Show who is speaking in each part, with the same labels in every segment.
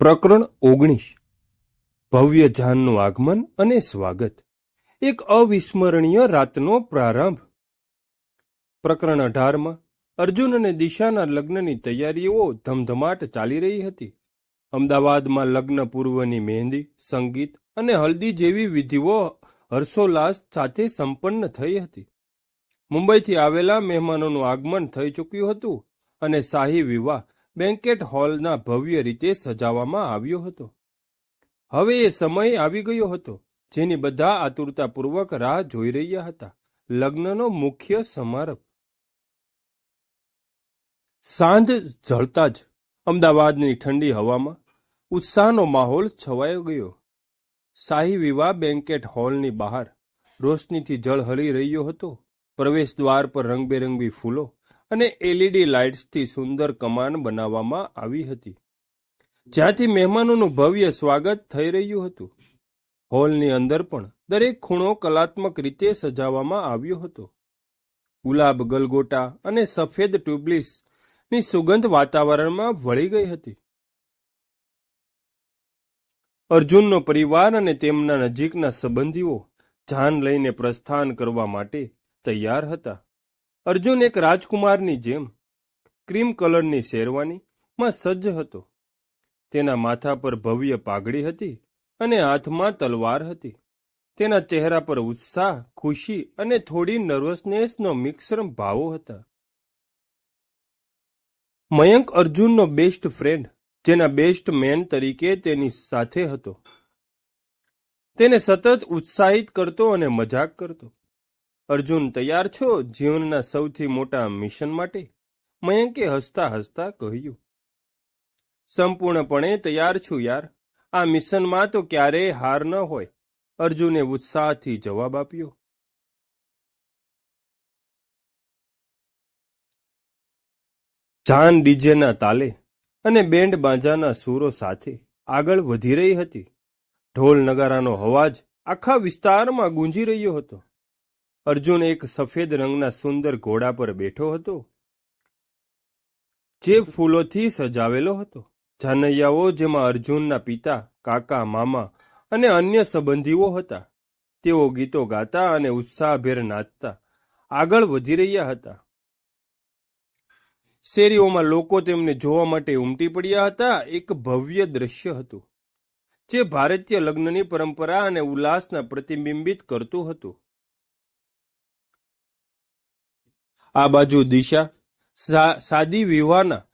Speaker 1: પ્રકરણ ઓગણીસ. ભવ્ય જાનનું આગમન અને સ્વાગત. એક અવિસ્મરણીય રાતનો પ્રારંભ. પ્રકરણ અઢારમાં, અર્જુન અને દિશાના લગ્નની તૈયારીઓ ધમધમાટ ચાલી રહી હતી. અમદાવાદમાં લગ્ન પૂર્વની મહેંદી, સંગીત અને હલ્દી જેવી વિધિઓ હર્ષોલ્લાસ સાથે સંપન્ન થઈ હતી. મુંબઈથી આવેલા મહેમાનોનું આગમન થઈ ચૂક્યું હતું અને શાહી વિવાહ બેન્કેટ હોલના ભવ્ય રીતે સજાવવામાં આવ્યો હતો. હવે એ સમય આવી ગયો હતો, જેની બધા આતુરતાપૂર્વક રાહ જોઈ રહ્યા હતા. લગ્નનો મુખ્ય સમારંભ. સાંજ ઝળતા જ અમદાવાદની ઠંડી હવામાં ઉત્સાહનો માહોલ છવાયો ગયો. શાહી વિવાહ બેન્કેટ હોલની બહાર રોશનીથી ઝળહળી રહ્યો હતો. પ્રવેશ દ્વાર પર રંગબેરંગી ફૂલો અને એલઈડી લાઇટ્સથી સુંદર કમાન બનાવવામાં આવી હતી. જ્યાંથી મહેમાનોનું ભવ્ય સ્વાગત થઈ રહ્યું હતું. હોલની અંદર પણ દરેક ખૂણો કલાત્મક રીતે સજાવવામાં આવ્યો હતો. ગુલાબ ગલગોટા અને સફેદ ટ્યુબલિસની સુગંધ વાતાવરણમાં વળી ગઈ હતી. અર્જુનનો પરિવાર અને તેમના નજીકના સંબંધીઓ જાન લઈને પ્રસ્થાન કરવા માટે તૈયાર હતા. અર્જુન એક રાજકુમારની જેમ ક્રીમ કલરની શેરવાનીમાં સજ્જ હતો. તેના માથા પર ભવ્ય પાઘડી હતી અને હાથમાં તલવાર હતી. તેના ચહેરા પર ઉત્સાહ, ખુશી અને થોડી નર્વસનેસનો મિશ્ર ભાવો હતા. મયંક અર્જુનનો બેસ્ટ ફ્રેન્ડ જેના બેસ્ટ મેન તરીકે તેની સાથે હતો. તેને સતત ઉત્સાહિત કરતો અને મજાક કરતો. અર્જુન તૈયાર છો જીવનના સૌથી મોટા મિશન માટે? મયંકે હસતા હસતા કહ્યું. સંપૂર્ણપણે તૈયાર છું યાર. આ મિશનમાં તો ક્યારેય હાર ન હોય. અર્જુને ઉત્સાહથી જવાબ આપ્યો. જાન ડીજેના તાલે અને બેન્ડ બાંજાના સૂરો સાથે આગળ વધી રહી હતી. ઢોલ નગારાનો અવાજ આખા વિસ્તારમાં ગુંજી રહ્યો હતો. અર્જુન એક સફેદ રંગના સુંદર ઘોડા પર બેઠો હતો, જે ફૂલોથી સજાવેલો હતો. જાનૈયાઓ, જેમાં અર્જુનના પિતા, કાકા, મામા અને અન્ય સંબંધીઓ હતા, તેઓ ગીતો ગાતા અને ઉત્સાહભેર નાચતા આગળ વધી રહ્યા હતા. શેરીઓમાં લોકો તેમને જોવા માટે ઉમટી પડ્યા હતા. એક ભવ્ય દ્રશ્ય હતું, જે ભારતીય લગ્નની પરંપરા અને ઉલ્લાસના પ્રતિબિંબિત કરતું હતું. આ બાજુ દિશા સાદી વિવાહના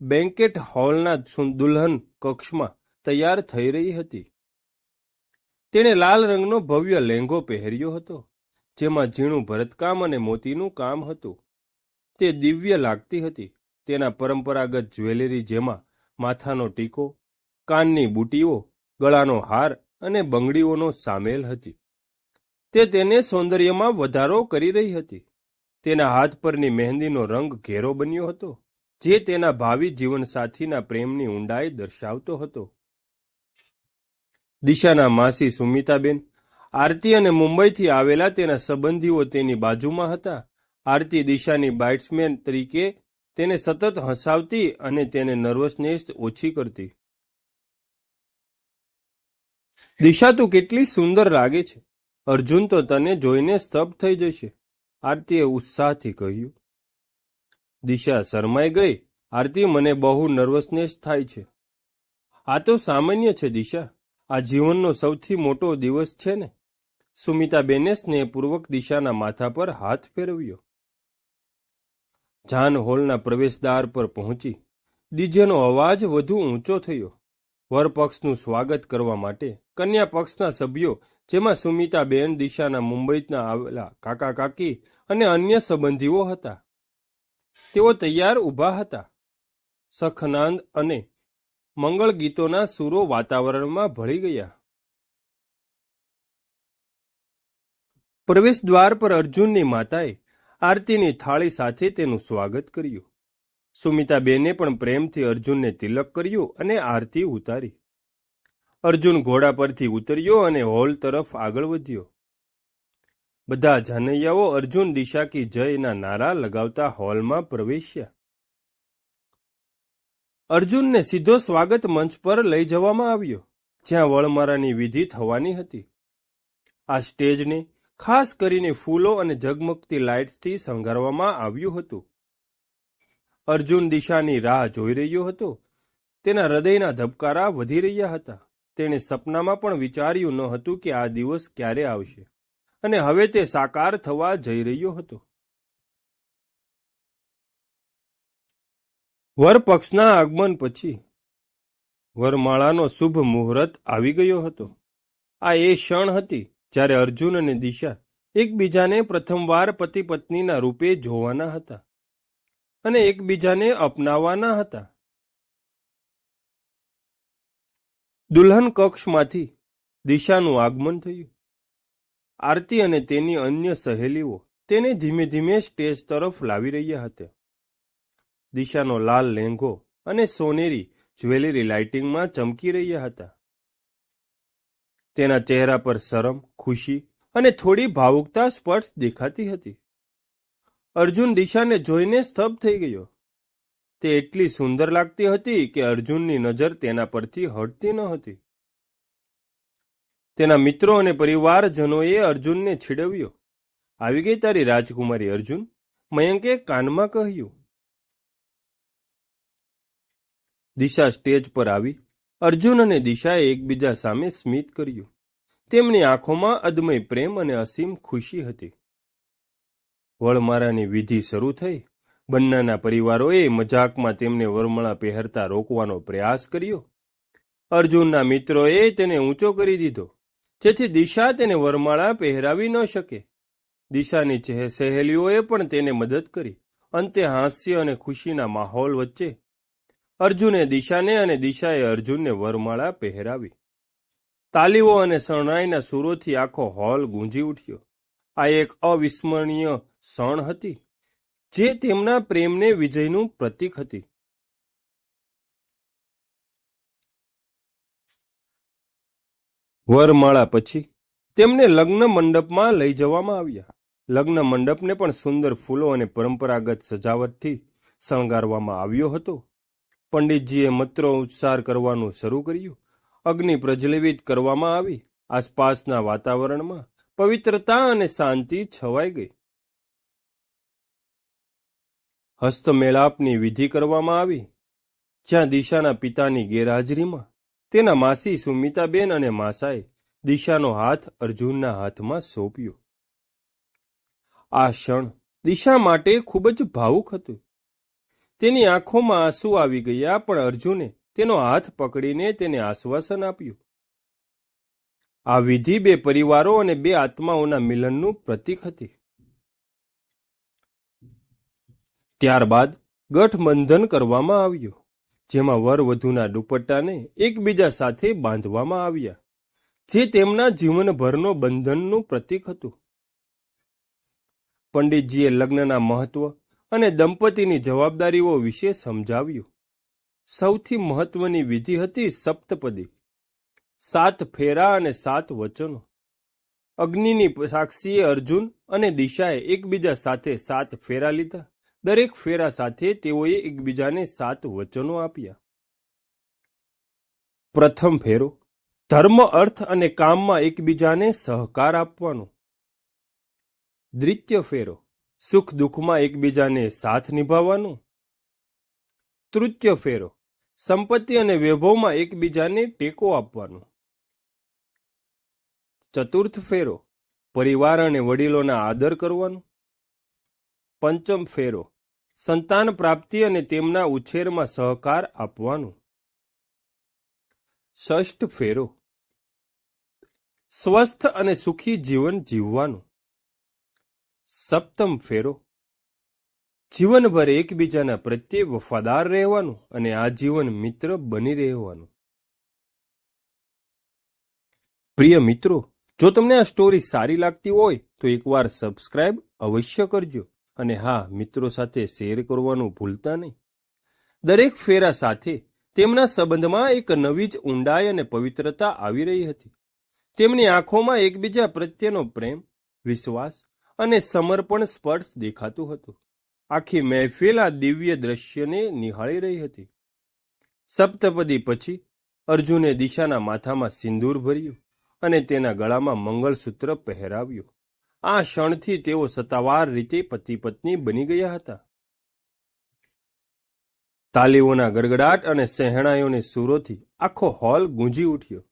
Speaker 1: બેન્કેટ હોલના દુલ્હન કક્ષમાં તૈયાર થઈ રહી હતી. તેણે લાલ રંગનો ભવ્ય લહેંગો પહેર્યો હતો, જેમાં ઝીણું ભરતકામ અને મોતીનું કામ હતું. તે દિવ્ય લાગતી હતી, તેના પરંપરાગત જ્વેલરી જેમાં માથાનો ટીકો, કાનની બુટીઓ, ગળાનો હાર અને બંગડીઓનો સામેલ હતી. તે તેને સૌંદર્યમાં વધારો કરી રહી હતી. તેના હાથ પરની મહેંદીનો રંગ ઘેરો બન્યો હતો, જે તેના ભાવિ જીવનસાથીના પ્રેમની ઊંડાઈ દર્શાવતો હતો. દિશાના માસી સુમિતાબેન આરતી અને મુંબઈથી આવેલા તેના સંબંધીઓ તેની બાજુમાં હતા. આરતી દિશાની બાઇટ્સમેન તરીકે તેને સતત હસાવતી અને તેને નર્વસનેસ ઓછી કરતી. દિશા, તું કેટલી સુંદર લાગે છે. અર્જુન તો તને જોઈને સ્તબ્ધ થઈ જશે. આરતીએ ઉત્સાહથી કહ્યું, દિશા, શરમાઈ ગઈ? આરતી, મને બહુ નર્વસનેસ થાય છે. આ તો સામાન્ય છે, દિશા. આ જીવનનો સૌથી મોટો દિવસ છે ને. સુમિતાબેને સ્નેહપૂર્વક દિશાના માથા પર હાથ ફેરવ્યો. જાન હોલના પ્રવેશદ્વાર પર પહોંચી. ડીજેનો અવાજ વધુ ઊંચો થયો. વરપક્ષનું સ્વાગત કરવા માટે કન્યા પક્ષના સભ્યો, જેમાં સુમિતાબેન, દિશાના મુંબઈના આવેલા કાકા કાકી અને અન્ય સંબંધીઓ હતા. તેઓ તૈયાર ઊભા હતા. સખનાંદ અને મંગળ ગીતોના સૂરો વાતાવરણમાં ભળી ગયા. પ્રવેશ દ્વાર પર અર્જુનની માતાએ આરતીની થાળી સાથે તેનું સ્વાગત કર્યું. સુમિતાબેને પણ પ્રેમથી અર્જુનને તિલક કર્યું અને આરતી ઉતારી. અર્જુન ઘોડા પરથી ઉતર્યો અને હોલ તરફ આગળ વધ્યો. બધા જાનૈયાઓ અર્જુન દિશા કી જયના નારા લગાવતા હોલમાં પ્રવેશ્યા. અર્જુનને સીધો સ્વાગત મંચ પર લઈ જવામાં આવ્યો, જ્યાં વળમારાની વિધિ થવાની હતી. આ સ્ટેજને ખાસ કરીને ફૂલો અને ઝગમગતી લાઇટ્સથી શણગારવામાં આવ્યું હતું. અર્જુન દિશાની રાહ જોઈ રહ્યો હતો. તેના હૃદયના ધબકારા વધી રહ્યા હતા. તેણે સપનામાં પણ વિચાર્યું ન હતું કે આ દિવસ ક્યારે આવશે. અને હવે તે સાકાર થવા જઈ રહ્યો હતો. વરપક્ષના આગમન પછી વરમાળાનો શુભ મુહૂર્ત આવી ગયો હતો. આ એ ક્ષણ હતી જ્યારે અર્જુન અને દિશા એકબીજાને પ્રથમવાર પતિ પત્નીના રૂપે જોવાના હતા અને એકબીજાને અપનાવવાના હતા. દુલ્હન કક્ષમાંથી દિશાનું આગમન થયું. આરતી અને તેની અન્ય સહેલીઓ તેને ધીમે ધીમે સ્ટેજ તરફ લાવી રહ્યા હતા. દિશાનો લાલ લેંઘો અને સોનેરી જ્વેલરી લાઇટિંગમાં ચમકી રહ્યા હતા. તેના ચહેરા પર શરમ, ખુશી અને થોડી ભાવુકતા સ્પર્શ દેખાતી હતી. અર્જુન દિશાને જોઈને સ્તબ્ધ થઈ ગયો. તે એટલી સુંદર લાગતી હતી કે અર્જુનની નજર તેના પરથી હટતી ન હતી. તેના મિત્રો અને પરિવારજનોએ અર્જુનને છીડવ્યો. આવી ગઈ તારી રાજકુમારી અર્જુન, મયંકે કાનમાં કહ્યું. દિશા સ્ટેજ પર આવી. અર્જુન અને દિશાએ એકબીજા સામે સ્મિત કર્યું. તેમની આંખોમાં અદમય પ્રેમ અને અસીમ ખુશી હતી. વળમારાની વિધિ શરૂ થઈ. બંનેના પરિવારોએ મજાકમાં તેમને વરમાળા પહેરતા રોકવાનો પ્રયાસ કર્યો. અર્જુનના મિત્રોએ તેને ઊંચો કરી દીધો, જેથી દિશા તેને વરમાળા પહેરાવી ન શકે. દિશાની સહેલીઓએ પણ તેને મદદ કરી, અંતે હાસ્ય અને ખુશીના માહોલ વચ્ચે. અર્જુને દિશાને અને દિશાએ અર્જુનને વરમાળા પહેરાવી. તાલીઓ અને શરણાઈના સૂરોથી આખો હોલ ગુંજી ઉઠ્યો. આ એક અવિસ્મરણીય ક્ષણ હતી. જે તેમના પ્રેમને વિજયનું પ્રતીક હતી. વરમાળા પછી તેમને લગ્ન મંડપમાં લઈ જવામાં આવ્યા. લગ્ન મંડપને પણ સુંદર ફૂલો અને પરંપરાગત સજાવટથી શણગારવામાં આવ્યો હતો. પંડિતજીએ મત્રો ઉચ્ચાર કરવાનું શરૂ કર્યું. અગ્નિ પ્રજ્વલિત કરવામાં આવી. આસપાસના વાતાવરણમાં પવિત્રતા અને શાંતિ છવાઈ ગઈ. હસ્તમેળાપની વિધિ કરવામાં આવી. જ્યાં દિશાના પિતાની ગેરહાજરીમાં તેના માસી સુમિતાબેન અને માસાએ દિશાનો હાથ અર્જુનના હાથમાં સોંપ્યો. આ ક્ષણ દિશા માટે ખૂબ જ ભાવુક હતું. તેની આંખોમાં આંસુ આવી ગયા, પણ અર્જુને તેનો હાથ પકડીને તેને આશ્વાસન આપ્યું. આ વિધિ બે પરિવારો અને બે આત્માઓના મિલનનું પ્રતીક હતી. ત્યારબાદ ગઠબંધન કરવામાં આવ્યું, જેમાં વર વધુના દુપટ્ટાને એકબીજા સાથે બાંધવામાં આવ્યા, જે તેમના જીવનભરનો બંધનનું પ્રતીક હતું. પંડિતજીએ લગ્નના મહત્વ અને દંપતીની જવાબદારીઓ વિશે સમજાવ્યું. સૌથી મહત્વની વિધિ હતી સપ્તપદી, સાત ફેરા અને સાત વચનો. અગ્નિની સાક્ષીએ અર્જુન અને દિશાએ એકબીજા સાથે સાત ફેરા લીધા. દરેક ફેરા સાથે તેઓએ એકબીજાને સાત વચનો આપ્યા. પ્રથમ ફેરો, ધર્મ, અર્થ અને કામમાં એકબીજાને સહકાર આપવાનો. દ્વિતીય ફેરો, સુખ દુઃખમાં એકબીજાને સાથ નિભાવવાનો. તૃતીય ફેરો, સંપત્તિ અને વૈભવમાં એકબીજાને ટેકો આપવાનો. ચતુર્થ ફેરો, પરિવાર અને વડીલોના આદર કરવાનો. પંચમ ફેરો. સંતાન પ્રાપ્તિ અને તેમના ઉછેરમાં સહકાર આપવાનો. ષષ્ઠ ફેરો. સ્વસ્થ અને સુખી જીવન જીવવાનું. સપ્તમ ફેરો. જીવનભર એકબીજાના પ્રત્યે વફાદાર રહેવાનું અને આજીવન મિત્ર બની રહેવાનું. પ્રિય મિત્રો, જો તમને આ સ્ટોરી સારી લાગતી હોય, તો એકવાર સબસ્ક્રાઇબ અવશ્ય કરજો. અને હા, મિત્રો સાથે શેર કરવાનું ભૂલતા નહીં. દરેક ફેરા સાથે તેમના સંબંધમાં એક નવી જ ઊંડાઈ અને પવિત્રતા આવી રહી હતી. તેમની આંખોમાં એકબીજા પ્રત્યેનો પ્રેમ, વિશ્વાસ અને સમર્પણ સ્પર્શ દેખાતું હતું. આખી મહેફિલ આ દિવ્ય દ્રશ્યને નિહાળી રહી હતી. સપ્તપદી પછી અર્જુને દિશાના માથામાં સિંદૂર ભર્યું અને તેના ગળામાં મંગળસૂત્ર પહેરાવ્યું. આ ક્ષણથી તેઓ સત્તાવાર રીતે પતિ પત્ની બની ગયા હતા. તાલીઓના ગરગડાટ અને સહેણાઈઓની સૂરોથી આખો હોલ ગુંજી ઉઠ્યો.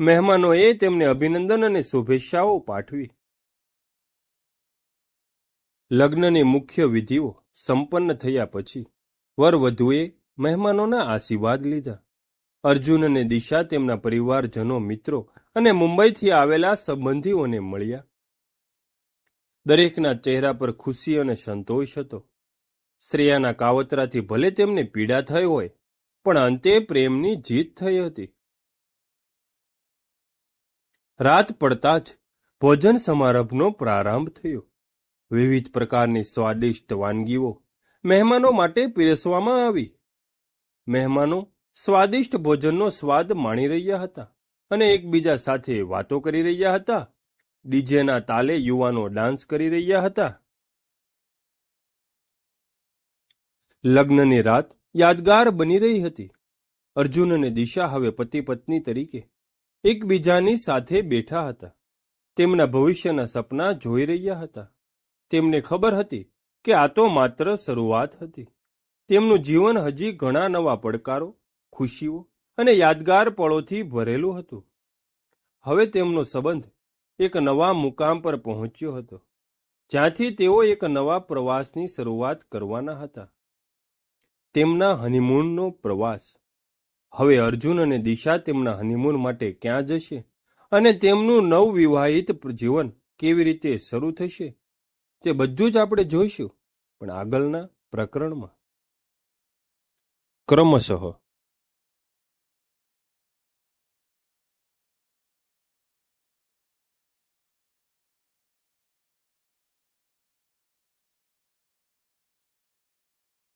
Speaker 1: મહેમાનોએ તેમને અભિનંદન અને શુભેચ્છાઓ પાઠવી. લગ્નની મુખ્ય વિધિઓ સંપન્ન થયા પછી વરવધુએ મહેમાનોના આશીર્વાદ લીધા. અર્જુન અને દિશા તેમના પરિવારજનો, મિત્રો અને મુંબઈથી આવેલા સંબંધીઓને મળ્યા. દરેકના ચહેરા પર ખુશી અને સંતોષ હતો. શ્રેયાના કાવતરાથી ભલે તેમને પીડા થઈ હોય, પણ અંતે પ્રેમની જીત થઈ હતી. રાત પડતા જ ભોજન સમારંભનો પ્રારંભ થયો. વિવિધ પ્રકારની સ્વાદિષ્ટ વાનગીઓ મહેમાનો માટે પીરસવામાં આવી. મહેમાનો સ્વાદિષ્ટ ભોજનનો સ્વાદ માણી રહ્યા હતા અને એકબીજા સાથે વાતો કરી રહ્યા હતા. ડીજેના તાલે યુવાનો ડાન્સ કરી રહ્યા હતા. લગ્નની રાત યાદગાર બની રહી હતી. અર્જુન અને દિશા હવે પતિ પત્ની તરીકે એકબીજાની સાથે બેઠા હતા. તેમના ભવિષ્યના સપના જોઈ રહ્યા હતા. તેમને ખબર હતી કે આ તો માત્ર શરૂઆત હતી. તેમનું જીવન હજી ઘણા નવા પડકારો, ખુશીઓ અને યાદગાર પળોથી ભરેલું હતું. હવે તેમનો સંબંધ એક નવા મુકામ પર પહોંચ્યો હતો, જ્યાંથી તેઓ એક નવા પ્રવાસની શરૂઆત કરવાના હતા. તેમના હનીમૂનનો પ્રવાસ. હવે અર્જુન અને દિશા તેમના હનીમૂન માટે ક્યાં જશે અને તેમનું નવવિવાહિત જીવન કેવી રીતે શરૂ થશે, તે બધું જ આપણે જોઈશું, પણ આગળના પ્રકરણમાં. ક્રમશઃ